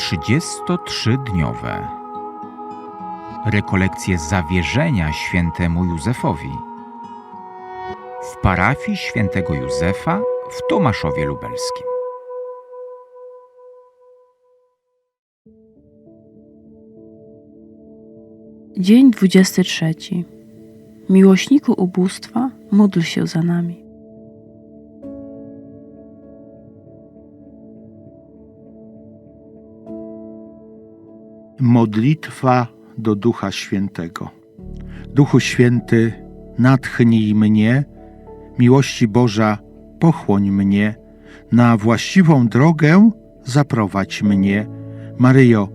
33-dniowe. Rekolekcje zawierzenia świętemu Józefowi w parafii świętego Józefa w Tomaszowie Lubelskim. Dzień 23. Miłośniku ubóstwa, módl się za nami. Modlitwa do Ducha Świętego. Duchu Święty, natchnij mnie, miłości Boża, pochłoń mnie, na właściwą drogę zaprowadź mnie. Maryjo,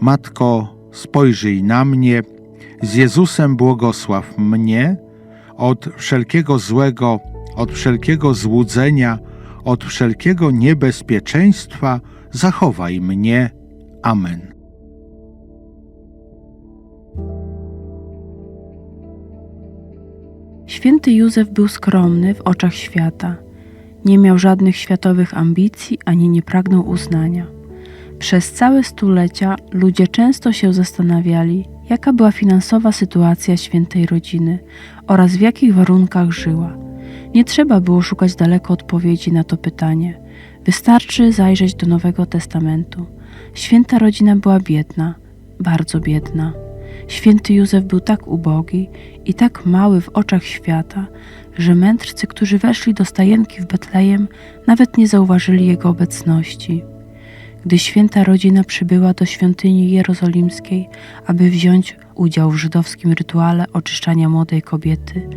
Matko, spojrzyj na mnie, z Jezusem błogosław mnie, od wszelkiego złego, od wszelkiego złudzenia, od wszelkiego niebezpieczeństwa zachowaj mnie. Amen. Święty Józef był skromny w oczach świata. Nie miał żadnych światowych ambicji ani nie pragnął uznania. Przez całe stulecia ludzie często się zastanawiali, jaka była finansowa sytuacja świętej rodziny oraz w jakich warunkach żyła. Nie trzeba było szukać daleko odpowiedzi na to pytanie. Wystarczy zajrzeć do Nowego Testamentu. Święta rodzina była biedna, bardzo biedna. Święty Józef był tak ubogi i tak mały w oczach świata, że mędrcy, którzy weszli do stajenki w Betlejem, nawet nie zauważyli jego obecności. Gdy święta rodzina przybyła do świątyni jerozolimskiej, aby wziąć udział w żydowskim rytuale oczyszczania młodej kobiety,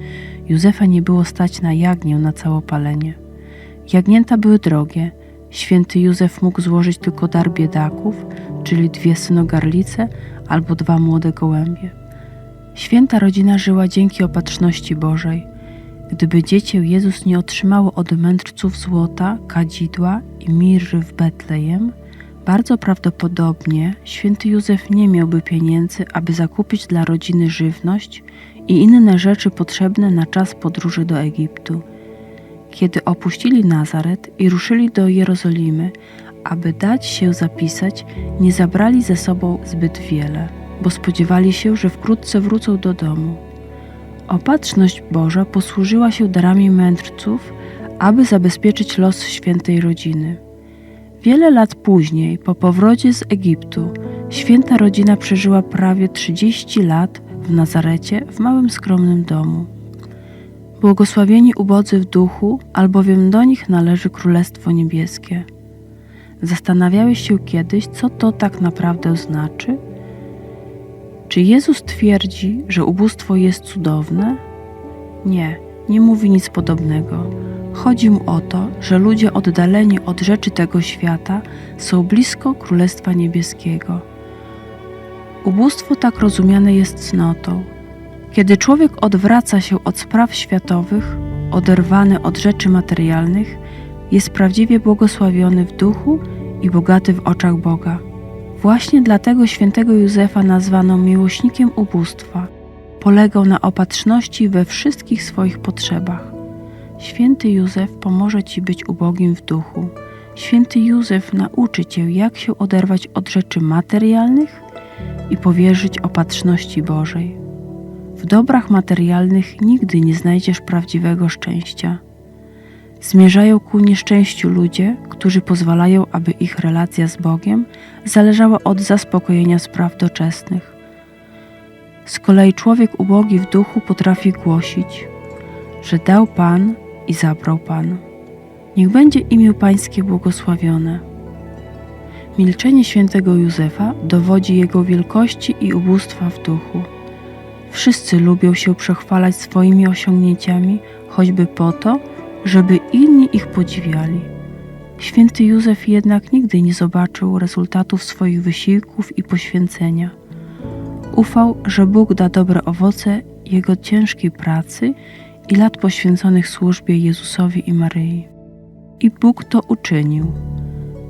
Józefa nie było stać na jagnię na całopalenie. Jagnięta były drogie. Święty Józef mógł złożyć tylko dar biedaków, czyli dwie synogarlice albo dwa młode gołębie. Święta rodzina żyła dzięki opatrzności Bożej. Gdyby dziecię Jezus nie otrzymało od mędrców złota, kadzidła i mirry w Betlejem, bardzo prawdopodobnie święty Józef nie miałby pieniędzy, aby zakupić dla rodziny żywność i inne rzeczy potrzebne na czas podróży do Egiptu. Kiedy opuścili Nazaret i ruszyli do Jerozolimy, aby dać się zapisać, nie zabrali ze sobą zbyt wiele, bo spodziewali się, że wkrótce wrócą do domu. Opatrzność Boża posłużyła się darami mędrców, aby zabezpieczyć los świętej rodziny. Wiele lat później, po powrocie z Egiptu, święta rodzina przeżyła prawie 30 lat w Nazarecie w małym skromnym domu. Błogosławieni ubodzy w duchu, albowiem do nich należy Królestwo Niebieskie. Zastanawiałeś się kiedyś, co to tak naprawdę znaczy? Czy Jezus twierdzi, że ubóstwo jest cudowne? Nie, nie mówi nic podobnego. Chodzi mu o to, że ludzie oddaleni od rzeczy tego świata są blisko Królestwa Niebieskiego. Ubóstwo tak rozumiane jest cnotą. Kiedy człowiek odwraca się od spraw światowych, oderwany od rzeczy materialnych, jest prawdziwie błogosławiony w duchu i bogaty w oczach Boga. Właśnie dlatego świętego Józefa nazwano miłośnikiem ubóstwa. Polegał na opatrzności we wszystkich swoich potrzebach. Święty Józef pomoże Ci być ubogim w duchu. Święty Józef nauczy Cię, jak się oderwać od rzeczy materialnych i powierzyć opatrzności Bożej. W dobrach materialnych nigdy nie znajdziesz prawdziwego szczęścia. Zmierzają ku nieszczęściu ludzie, którzy pozwalają, aby ich relacja z Bogiem zależała od zaspokojenia spraw doczesnych. Z kolei człowiek ubogi w duchu potrafi głosić, że dał Pan i zabrał Pan. Niech będzie imię Pańskie błogosławione. Milczenie świętego Józefa dowodzi jego wielkości i ubóstwa w duchu. Wszyscy lubią się przechwalać swoimi osiągnięciami, choćby po to, żeby inni ich podziwiali. Święty Józef jednak nigdy nie zobaczył rezultatów swoich wysiłków i poświęcenia. Ufał, że Bóg da dobre owoce jego ciężkiej pracy i lat poświęconych służbie Jezusowi i Maryi. I Bóg to uczynił,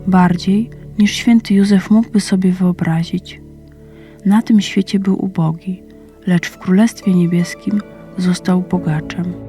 bardziej niż święty Józef mógłby sobie wyobrazić. Na tym świecie był ubogi, lecz w Królestwie Niebieskim został bogaczem.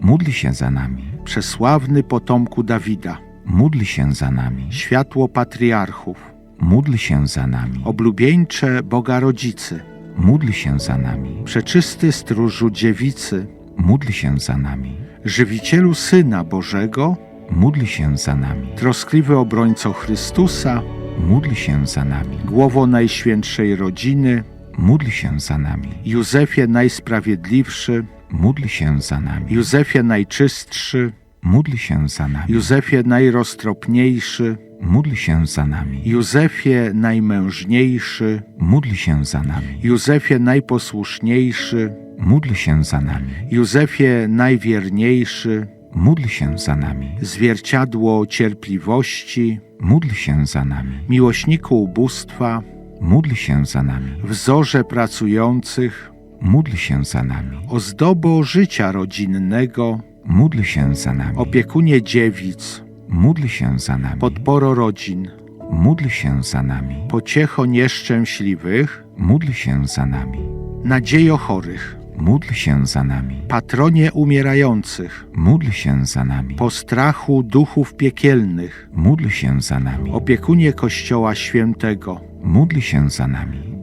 Módl się za nami. przesławny potomku Dawida, Módl się za nami. światło patriarchów, Módl się za nami. oblubieńcze Boga Rodzicy, Módl się za nami. przeczysty stróżu dziewicy, Módl się za nami. żywicielu Syna Bożego, Módl się za nami. troskliwy obrońco Chrystusa, Módl się za nami. głowo Najświętszej Rodziny, Módl się za nami. Józefie Najsprawiedliwszy, Módl się za nami. Józefie Najczystszy, Módl się za nami. Józefie Najroztropniejszy, Módl się za nami. Józefie Najmężniejszy, Módl się za nami. Józefie Najposłuszniejszy, Módl się za nami. Józefie Najwierniejszy, Módl się za nami. zwierciadło cierpliwości, Módl się za nami. miłośniku ubóstwa, Módl się za nami. wzorze pracujących, Módl się za nami. ozdobo życia rodzinnego, Módl się za nami. opiekunie dziewic, Módl się za nami. podporo rodzin, Módl się za nami. pociecho nieszczęśliwych, Módl się za nami. nadziejo chorych, Módl się za nami. patronie umierających, Módl się za nami. postrachu duchów piekielnych, Módl się za nami. opiekunie Kościoła Świętego, Módl się za nami.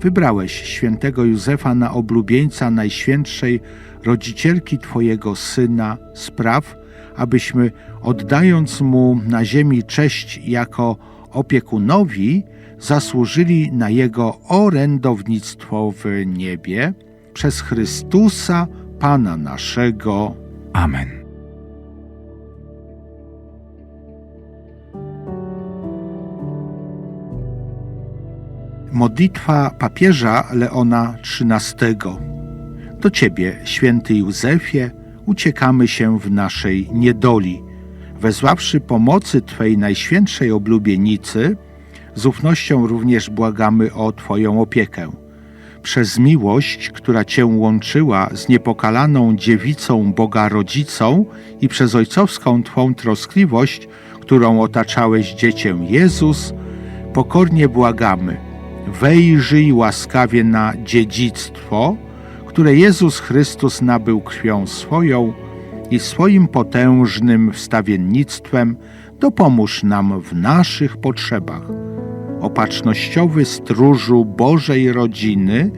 wybrałeś świętego Józefa na oblubieńca Najświętszej Rodzicielki Twojego Syna spraw, abyśmy oddając Mu na ziemi cześć jako opiekunowi, zasłużyli na Jego orędownictwo w niebie przez Chrystusa, Pana naszego. Amen. Modlitwa papieża Leona XIII. Do Ciebie, święty Józefie, uciekamy się w naszej niedoli. Wezławszy pomocy Twej najświętszej oblubienicy, z ufnością również błagamy o Twoją opiekę. Przez miłość, która Cię łączyła z niepokalaną dziewicą Boga Rodzicą i przez ojcowską Twą troskliwość, którą otaczałeś dziecię Jezus, pokornie błagamy – wejrzyj łaskawie na dziedzictwo, które Jezus Chrystus nabył krwią swoją i swoim potężnym wstawiennictwem dopomóż nam w naszych potrzebach. Opatrznościowy stróżu Bożej rodziny,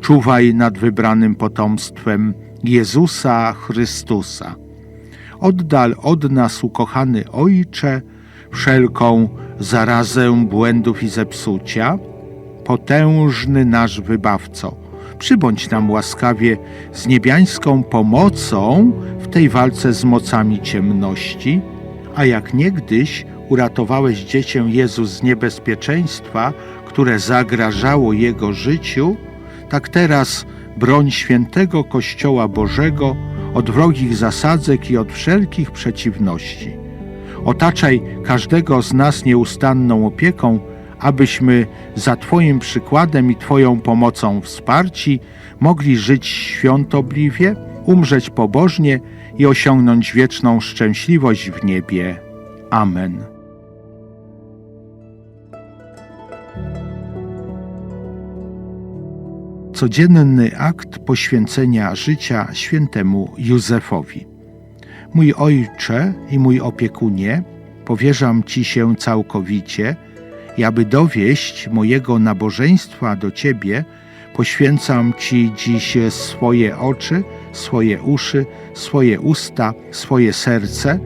czuwaj nad wybranym potomstwem Jezusa Chrystusa. Oddal od nas, ukochany Ojcze, wszelką zarazę błędów i zepsucia, potężny nasz wybawco. Przybądź nam łaskawie z niebiańską pomocą w tej walce z mocami ciemności, a jak niegdyś uratowałeś dziecię Jezus z niebezpieczeństwa, które zagrażało jego życiu, tak teraz broń świętego Kościoła Bożego od wrogich zasadzek i od wszelkich przeciwności. Otaczaj każdego z nas nieustanną opieką, abyśmy za Twoim przykładem i Twoją pomocą wsparci mogli żyć świątobliwie, umrzeć pobożnie i osiągnąć wieczną szczęśliwość w niebie. Amen. Codzienny akt poświęcenia życia świętemu Józefowi. Mój ojcze i mój opiekunie, powierzam Ci się całkowicie i aby dowieść mojego nabożeństwa do Ciebie, poświęcam Ci dziś swoje oczy, swoje uszy, swoje usta, swoje serce,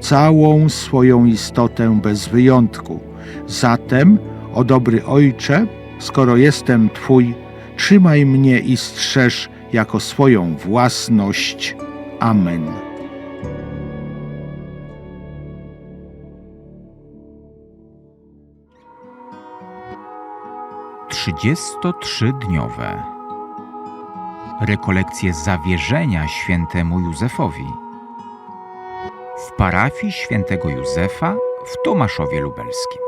całą swoją istotę bez wyjątku. Zatem, o dobry Ojcze, skoro jestem Twój, trzymaj mnie i strzeż jako swoją własność. Amen. Trzydziestotrzydniowe rekolekcje zawierzenia świętemu Józefowi w parafii świętego Józefa w Tomaszowie Lubelskim.